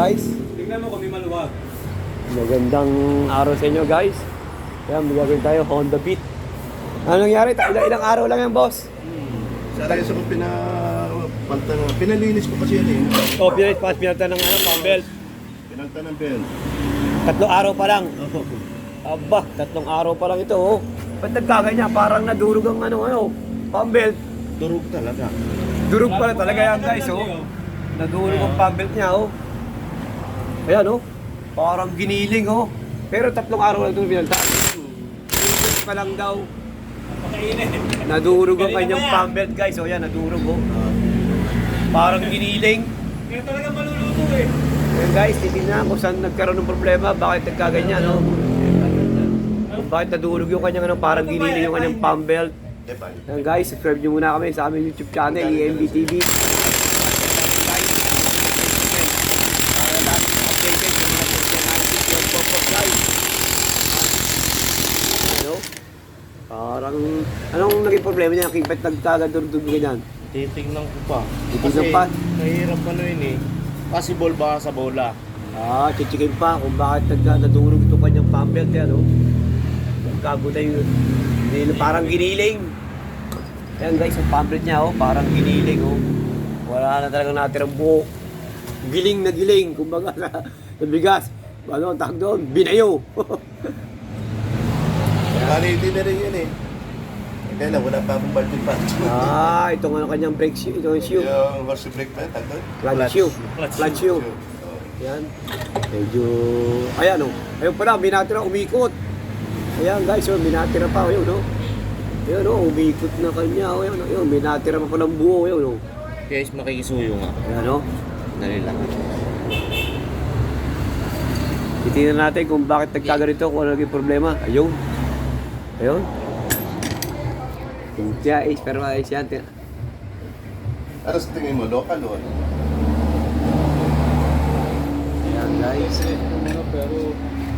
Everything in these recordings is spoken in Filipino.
guys. Tingnan mo kung may maluwag. Magandang araw sa inyo guys. Kaya magagawin tayo Honda Beat. Ano nangyari? Ilang, ilang araw lang yan boss. Sa tayo sa pina, panta, pinalinis ko kasi yan eh. O, pinalit pa, pinalta ng ano, pambelt. Pinanta ng bell. Tatlong araw pa lang. Aba, tatlong araw pa lang ito oh. Ba't nagkaganyan? Parang nadurog ang ano, ano, pambelt. Durog talaga. Durog pala talaga yan guys oh. Nadurog ang pambelt niya oh. Ayan oh. Parang giniling oh. Pero tatlong araw lang ito pinalta. Pinalta pa lang daw. Nadurog ang kanyang pambelt guys. O yan, nadurog oh. Parang giniling. Kaya talaga maluluto eh. Ayan guys, titignan kung saan nagkaroon ng problema. Bakit nagkaganyan no? Kung bakit nadurog yung kanyang ano, parang giniling yung kanyang pambelt. Diba? Ayan guys, subscribe nyo muna kami sa aming YouTube channel, EMB TV. Para lahat updated sa mga personalities yung pop-up guys. Ano? Parang, anong naging problema niya? Kaya ba't nagkagadurog ganyan? Titingnan ko pa. Titignan Kasi pa? Mahirap ano yun eh. Possible baka sa bola. Ah, chichikin pa kung bakit nagkadurog itong kanyang pambelt yan, no? Nagkagutay yun. Hindi- Parang giniling. Ayan guys, yung pambelt niya, oh, parang giniling, oh. Wala na talagang natirang buhok. Giling na giling, kumbaga sa, sa bigas. Ano ang tawag doon? Binayo. Bali, hindi na rin yun eh. Kaya lang, wala pa akong balti pa. ah, itong ano kanyang brake shoe, itong shoe. Yung horse brake pa, tagod. Clutch shoe. Clutch shoe. Yan. Medyo, ayan oh. Ayun pala, binatira, umikot. Ayan guys, oh, binatira pa. Ayun, no? Ayun, oh, umikot na kanya. Oh, ayun, ayun, binatira pa palang buo. Ayun, oh. Guys, makikisuyo nga. Ayan, oh. Dali lang. Titingnan natin kung bakit nagkaganito, kung ano naging problema. Ayun. Ayun. Kaya, eh, pero yan. Tin- Ano sa tingin mo, local o ano? Ayan guys. Ano, pero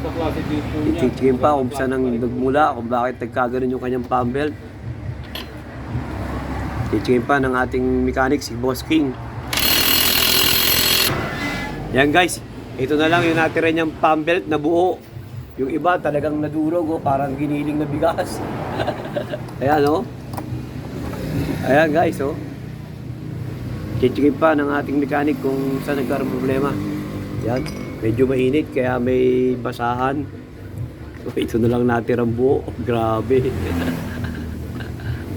sa klase dito niya. Ititigin pa kung saan ang nagmula, kung bakit nagkaganon yung kanyang pump belt. Ititigin pa ng ating mechanic, si Boss King. Yan guys, ito na lang yung natira niyang pump belt na buo. Yung iba talagang nadurog, oh, parang giniling na bigas. Ayan oh. Ayan guys oh. Chichikin pa ng ating mechanic kung saan nagkaroon problema. Yan. Medyo mainit kaya may basahan. So, ito na lang natirang buo. Grabe.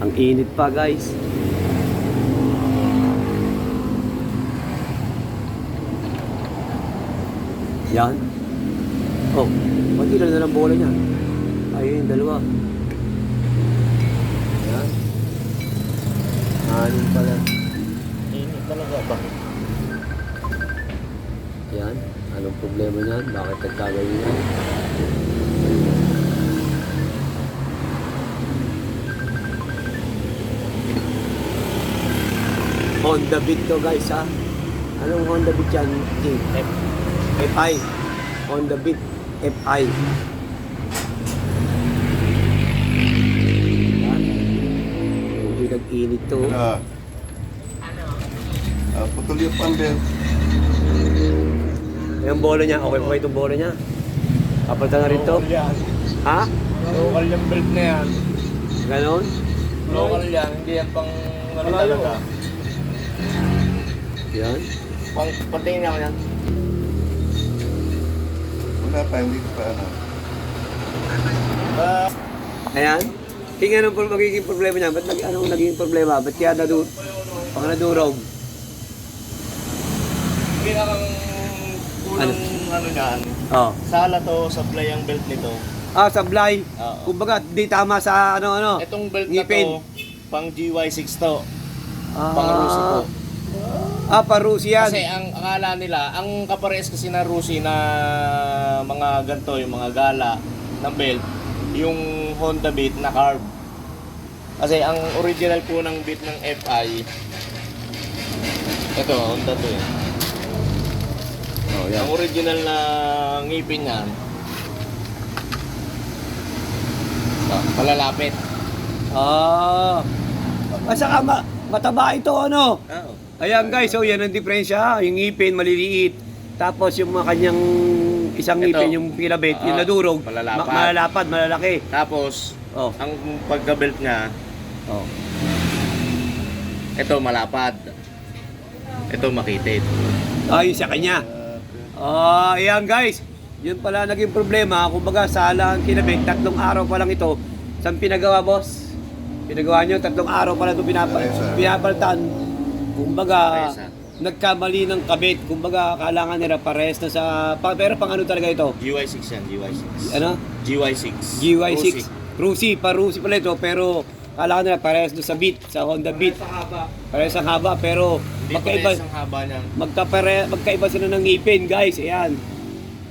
Ang init pa guys. Yan. Oh, pati lang na lang bola niya. Ayun, dalawa. Yan. Anin pala. Ini talaga ba? Yan. Anong problema niyan? Bakit nagkagayon yan? Honda Beat to guys ha. Anong Honda Beat yan? King? F FI. Honda Beat FI. Yan. Nag-init to. Ano? Ah, putol yung pambel. Yung bola niya, okay ba itong bola niya? Kapalitan na rin to? Local yan. Ha? Local yung belt na yan. Ganon? Local yan. Hindi yan pang ano talaga. Yan. Pang patingin ako yan. Wala pa, hindi ko pa ano. Ah, Ayan. King anong pro- magiging problema niya? Ba't nag, anong naging problema? Ba't kaya nadu pang nadurog? pinakang unang ano niyan. Oh. Sala to, supply ang belt nito. Ah, sablay. Oo. Kumbaga, di tama sa ano ano. Itong belt na Ngipin. to, pang GY6 to. Ah, Pang Rusi to. Ah, parusi yan. Kasi ang akala nila, ang kapares kasi na Rusi na mga ganto, yung mga gala ng belt, yung Honda Beat na carb. Kasi ang original po ng beat ng FI, ito, Honda to eh. Oh, yan. Ang original na ngipin niyan, ah, palalapit. Ah. At saka ma mataba ito ano. Oo. Ayan guys, so yan ang diferensya. Yung ngipin maliliit. Tapos yung mga kanyang isang Ito. ngipin, yung pinabit, yung Ah, nadurog, malalapad. ma- malalapad, malalaki. Tapos, Oh, ang pagka-belt niya, oh. ito malapad. Ito makitid. Ayun sa kanya. Ah, ayan guys. Yun pala naging problema. Kumbaga, sala ang kinabit. Tatlong araw pa lang ito. Saan pinagawa, boss? Pinagawa nyo, tatlong araw pa lang ito pinapa Paresa. pinapalitan. Kumbaga, Paresa. Nagkamali ng kabit. Kumbaga, kailangan nila pares na sa... Pa, pero pang ano talaga ito? GY6 yan, GY6. Ano? GY6. GY6. Rusi. Rusi, pa-Rusi pala ito. Pero, kailangan nila pares doon sa beat, sa Honda Beat. Sa haba. Pares ang haba, pero Hindi magkaiba, parehas ang haba niyan. magkapare, magkaiba sila ng ngipin, guys. Ayan.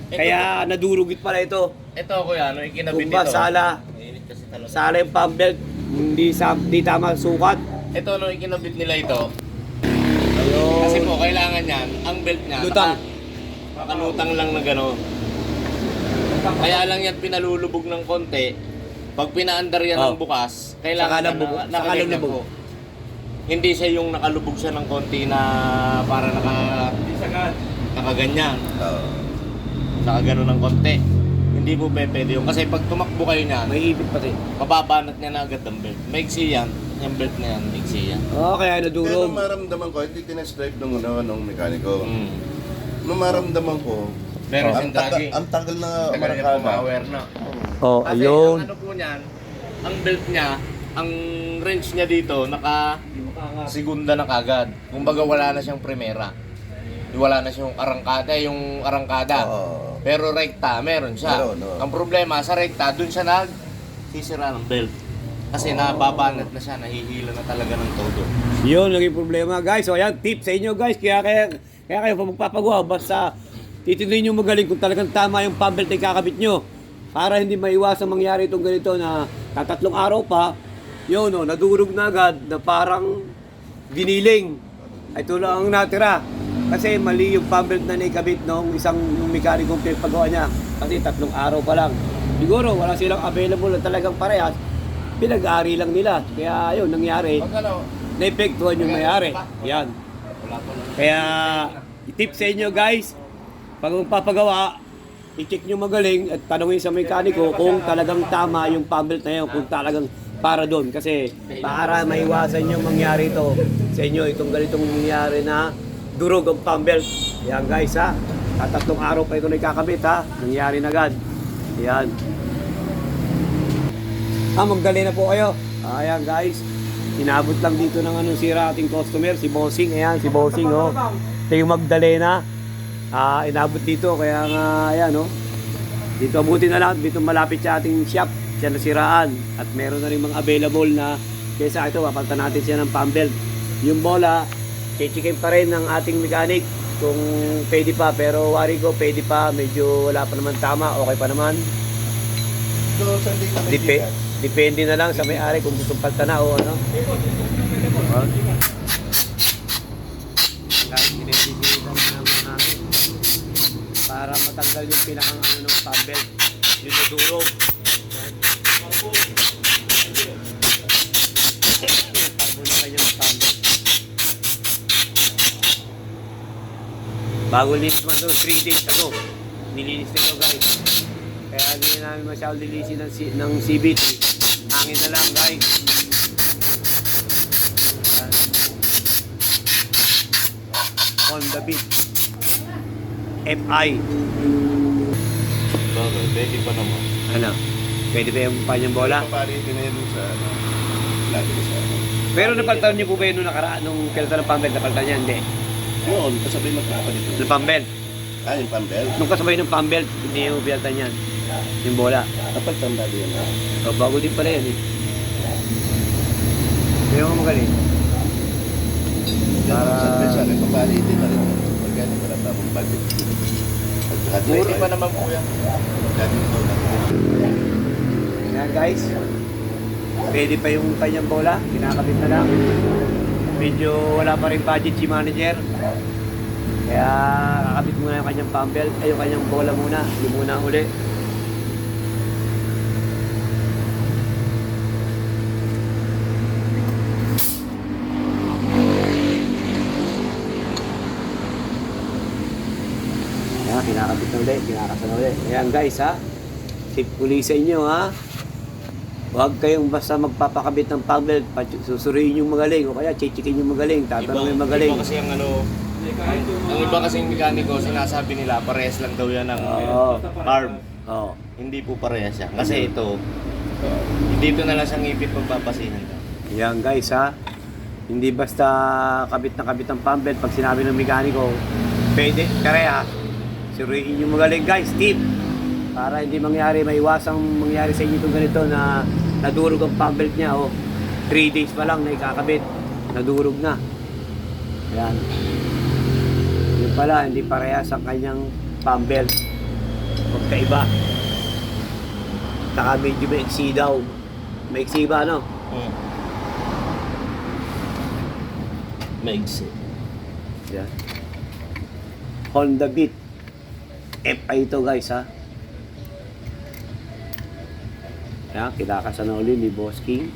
Ito Kaya nadurugit pala ito. Ito kuya, ano ikinabit Kumba, ito? sala. Mainit kasi talaga. Sala yung pump belt. Hindi, sa, hindi tama sukat. Ito no ikinabit nila ito. Kasi po kailangan yan, ang belt niya. Lutang. naka- Nakalutang lang na gano'n. Kaya lang yan pinalulubog ng konti. Pag pinaandar yan Oh. ng bukas, kailangan Saka na, saka nakaganyan lubog. po. Hindi siya yung nakalubog siya ng konti na para naka, nakaganyan. Oo. Nakagano ng konti. Hindi po pe- pwede yun. Kasi pag tumakbo kayo niyan, May ibig pati. mababanat niya na agad ang belt. Maiksi yan. Yung belt na yan, maiksi yan. Oo, kaya Pero nadurog. maramdaman ko, hindi tinest-drive nung, ano, nung mekaniko. Mm. Nung maramdaman ko, Pero ang, Draghi, tagal, ang tagal na tagal niya Maracana. pumawer na. Oh, Kasi ayun. ang ano po niyan, ang belt niya, ang wrench niya dito, naka segunda na kagad. Kumbaga wala na siyang primera. Wala na siyang arangkada, yung arangkada. Oo. Pero rekta, meron siya. Meron, oo. Ang problema, sa rekta, dun siya nag sisira ng belt. Kasi nababanat na siya, nahihila na talaga ng todo. Yun, naging problema. Guys, so ayan, tip sa inyo guys. Kaya, kaya, kaya kayo pag magpapagawa, basta titindihin nyo magaling kung talagang tama yung pump na ikakabit nyo. Para hindi maiwasan mangyari itong ganito na tatatlong araw pa, yun no, nadurog na agad na parang giniling. Ito lang ang natira. Kasi mali yung pump na naikabit nung isang yung mekanikong pinagpagawa niya. Kasi tatlong araw pa lang. Siguro wala silang available na talagang parehas. Pinag-ari lang nila. Kaya yun, nangyari naepektuhan yung may-ari. Yan. Kaya, tip sa inyo guys, pag magpapagawa, i-check nyo magaling at tanongin sa mekaniko kung talagang tama yung pump belt na yun, kung talagang para doon. Kasi para maiwasan yung mangyari ito sa inyo, itong ganitong mangyari na durog ang pump belt. Yan guys ha, tatatlong araw pa ito na ikakabit ha, nangyari na agad. Yan. Ah, magdali na po kayo. Ayan guys. Inabot lang dito ng anong sira ating customer, si Bossing. Ayan, si Bossing oh. Ito yung Magdalena. Ah, inabot dito kaya nga ayan oh. Dito abutin na lang, dito malapit sa ating shop, siya nasiraan. At meron na rin mga available na kesa ito, papalitan natin siya ng pump belt. Yung bola, chichikin pa rin ng ating mechanic kung pwede pa. Pero wari ko, pwede pa. Medyo wala pa naman tama, okay pa naman. So, saan din kami? Depende na lang sa may-ari kung gusto palta na o ano. Huh? Para matanggal yung pinakang ano ng pambel. Yung nadurog. Bago linis man to, 3 days ago. Nilinis na ito guys. Kaya hindi na namin masyadong lilisin ng, ng CB3. Hangin na lang guys. Yan. Honda Beat. FI. Bagay, pwede pa naman. Ano? Pwede ba yung kanyang bola? Paparitin na yun sa ano. Lagi sa ano. Pero napalitan niyo po ba yun nung nakaraan, nung pilta ng pambel, napalitan niya? Hindi. Yun, kasabay magkakapalit. Yung pambel. Ah, yung pambel. Nung kasabay ng pambel, hindi yung pilta niyan. Yung bola. Kapag tanda din yan. ah. O, bago din pala yan eh. Kaya mo magaling. Para- Sa pesa, paparitin na rin. Pagkano wala tamang budget. Pwede pa naman po yan. Pagkano ito. Ayan guys. Pwede pa yung kanyang bola. Kinakabit na lang. Medyo wala pa rin budget si manager. Kaya kakabit muna yung kanyang pambel. Ay yung kanyang bola muna. Yung muna uli. ulit, kinakasan ulit. Ayan guys ha, tip ko ulit sa inyo ha. Huwag kayong basta magpapakabit ng pump belt, pa- susuriin yung magaling o kaya chichikin yung magaling, tatanong yung magaling. Iba kasi ang ano, ang iba kasing mekaniko, sinasabi nila, parehas lang daw yan ng Oo. carb. Oo. Hindi po parehas yan. Kasi ito, dito na lang sa ngipit magpapasihan ka. Ayan guys ha, hindi basta kabit na kabit ng pump belt, pag sinabi ng mekaniko, pwede, kare ha, suriin yung magaling guys, tip. Para hindi mangyari, maiwasang mangyari sa inyo itong ganito na nadurog ang pump belt niya. Oh. 3 days pa lang na ikakabit, nadurog na. Ayan. Yun pala, hindi parehas ang kanyang pump belt. Magkaiba. Saka medyo maiksi daw. Maiksi ba, no? Hmm. Maigsi. Yan. Honda Beat. FI ito guys ha. Yan, kinakasan na uli ni Boss King.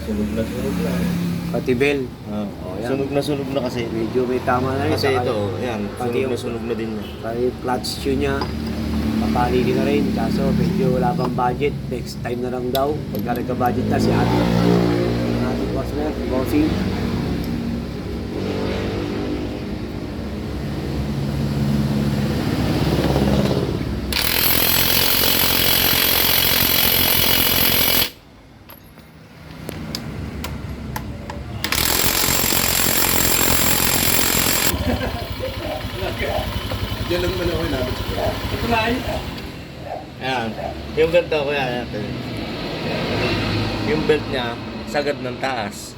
Sunog na sunog na. Pati Bell. Ah, Oh, yan. sunog na sunog na kasi. Medyo may tama na rin. Kasi Saka- ito, yan, sunog na sunog na din yan. Pati clutch shoe niya. Papalili na rin. Kaso medyo wala pang budget. Next time na lang daw. Pagka nagka-budget na si Ate. Ang ating boss na Bossing. Diyan lang naman ako inabot sa kanya. Ito na yun. Ayan. Yung ganito ko yan. Yan. Yung belt niya, sagad ng taas.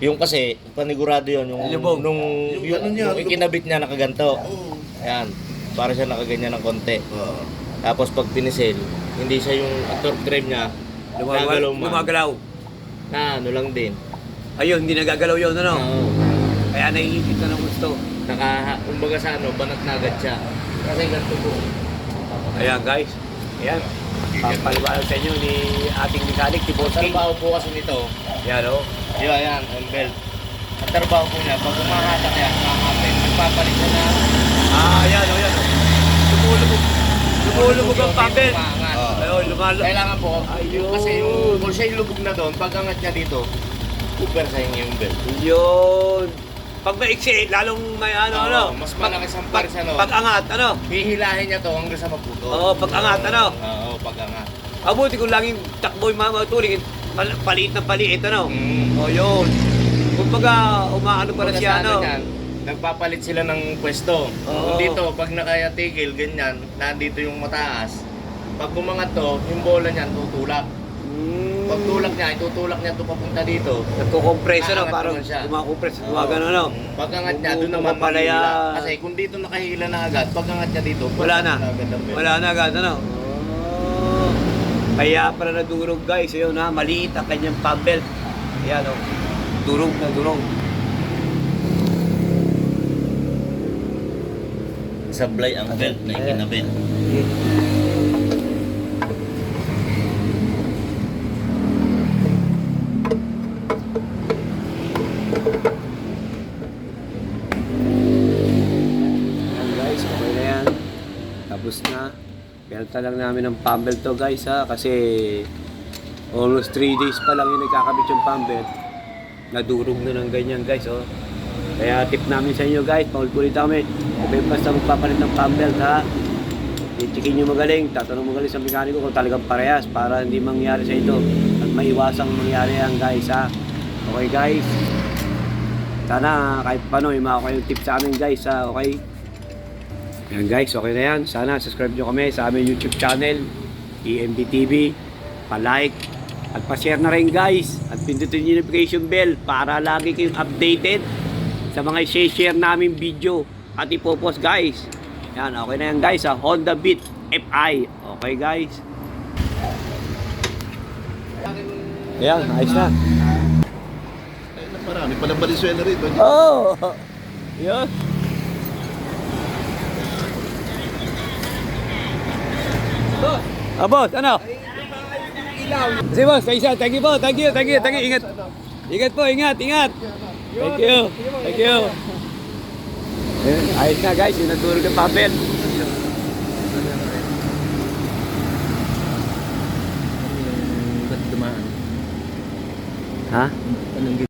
Yung kasi, panigurado yun. Yung, Lubog. nung, Yung yung, ano niya, yung ikinabit niya nakaganto. Ayan. Para siya nakaganyan ng konti. Oo. Tapos pag pinisil, hindi siya yung torque drive niya. nagalaw man. Lumagalaw. Na ano lang din. Ayun, hindi nagagalaw yun, ano? Oo. Kaya naiipit na ng gusto. Naka, kumbaga sa ano, banat na agad siya. Kasi ganito po. Ayan guys. Ayan. Papaliwanag sa inyo ni ating mechanic, si Boss King. trabaho po kasi nito, Yan o. yun, ayan, ang belt. Ang trabaho po niya, pag umahatak yan, kakapit, nagpapalit siya na Ah, yan o, yan o. Lumulubog. Lumulubog ang papel. Ayun, lumalo. Kailangan po, Ayun. kasi yung, kung siya yung lubog na doon, pag angat niya dito, super sa inyo yung belt. Yun. Pag maiksi, lalong may ano, Oo, ano. mas malaki sa pag, pares, ano. pag angat, ano. Hihilahin niya to hanggang sa maputo. Oo, pag angat, ano. Oo, pag angat. Abuti kung laging takbo yung mga maturing, pal- paliit na paliit, ano. Mm. O yun. Kumbaga, umaano pa na Kumbaga siya, ano. niyan, nagpapalit sila ng pwesto. Oo. Kung dito, pag nakayatigil, ganyan, nandito yung mataas. Pag umangat to, yung bola niyan tutulak. Mm. Pag tulak niya, itutulak niya to papunta dito. Nagko-compress, ano. Aangat Parang naman siya. kumakompress, gumagano, ano. Pag angat niya, doon naman mahihila. Kasi kung dito nakahila na agad, pag angat niya dito, Wala na. agad ang belt. Wala na agad, ano? Oh. Kaya pala nadurog guys, ayun ha, maliit ang kanyang pump belt. Ayan o, durog na durog. Sablay ang belt na ikinabit. Ayan Tapos na. Pinalta lang namin ng pump belt to guys ha, kasi almost 3 days pa lang yung nagkakabit yung pump belt. Nadurog na ng ganyan guys oh. Kaya tip namin sa inyo guys, paulit-ulit kami. May basta magpapalit ng pump belt ha, i-checkin nyo magaling, tatanong magaling sa mekaniko kung talagang parehas para hindi mangyari sa ito at maiwasang mangyari yan guys ha. Okay guys. Sana kahit paano may mga kayong tip sa amin guys ha, okay? Yan guys, okay na yan. Sana subscribe nyo kami sa aming YouTube channel, EMB TV. Pa-like at pa-share na rin guys. At pindutin yung notification bell para lagi kayong updated sa mga share namin video at ipopost guys. Yan, okay na yan guys ha. Honda Beat FI. Okay guys. Yan, ayos na. Ay, marami palang Valenzuela rito. Oh! Yan. Ah, boss, ano? Kasi boss, kaisa, thank you po, thank you, thank you, thank you, ingat. Ingat po, ingat, ingat. Thank you, thank you. Ayos na guys, yung natulog ng papel. Ba't dumaan? Ha?